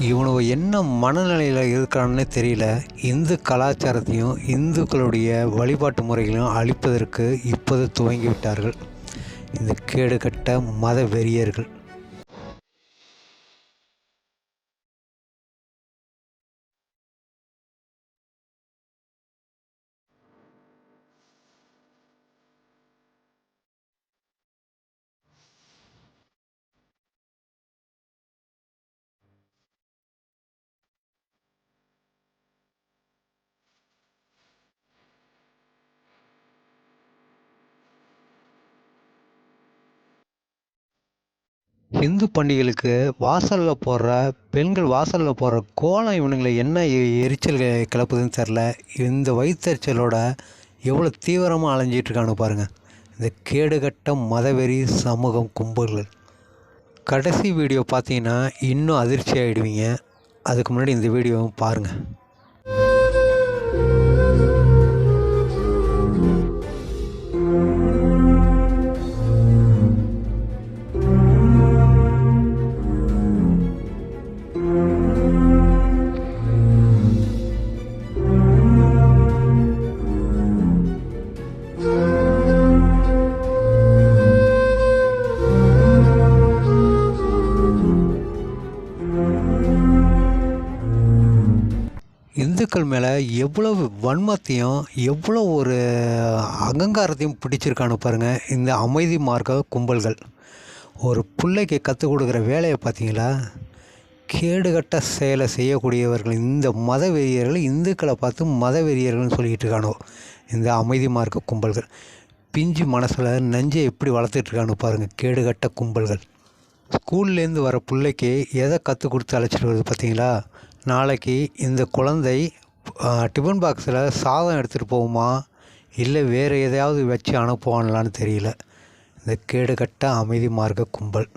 இவனுக்கு என்ன மனநிலையில் இருக்கிறான்னு தெரியல. இந்து கலாச்சாரத்தையும் இந்துக்களுடைய வழிபாட்டு முறைகளையும் அழிப்பதற்கு இப்போது துவங்கி விட்டார்கள் இந்த கேடுகட்ட மத வெறியர்கள். ஹிந்து பண்டிகைகளுக்கு வாசலில் போடுற பெண்கள் வாசலில் போடுற கோலம் இவனுங்களை என்ன எரிச்சல் கிளப்புதுன்னு தெரில. இந்த வயிற்றெரிச்சலோட எவ்வளோ தீவிரமாக அலைஞ்சிட்ருக்கானு பாருங்கள் இந்த கேடுகட்ட மதவெறி சமூகம் கும்பல்கள். கடைசி வீடியோ பார்த்தீங்கன்னா இன்னும் அதிர்ச்சி ஆகிடுவீங்க அதுக்கு முன்னாடி இந்த வீடியோவும் பாருங்கள் இந்துக்கள் மேலே எவ்வளோ வன்மத்தையும் எவ்வளோ ஒரு அகங்காரத்தையும் பிடிச்சிருக்கானு பாருங்கள் இந்த அமைதி மார்க்க கும்பல்கள். ஒரு பிள்ளைக்கு கற்றுக் கொடுக்குற வேலையை பார்த்தீங்களா? கேடுகட்ட செயலை செய்யக்கூடியவர்கள் இந்த மத வெறியர்கள் இந்துக்களை பார்த்து மத வெறியர்கள்னு சொல்லிக்கிட்டு இருக்கானோ? இந்த அமைதி மார்க்க கும்பல்கள். பிஞ்சு மனசில் நஞ்சை எப்படி வளர்த்துட்டு இருக்கானு பாருங்கள் கேடுகட்ட கும்பல்கள். ஸ்கூல்லேருந்து வர பிள்ளைக்கு எதை கற்றுக் கொடுத்து அழைச்சிட்டு வருது பார்த்தீங்களா? நாளைக்கு இந்த குழந்தை டிஃபன் பாக்ஸில் சாதம் எடுத்துகிட்டு போகுமா? இல்லை வேறு எதையாவது வச்சு அனுப்புவான்லான்னு தெரியல. இந்த கேடுகட்ட அமைதி மார்க்க கும்பல்.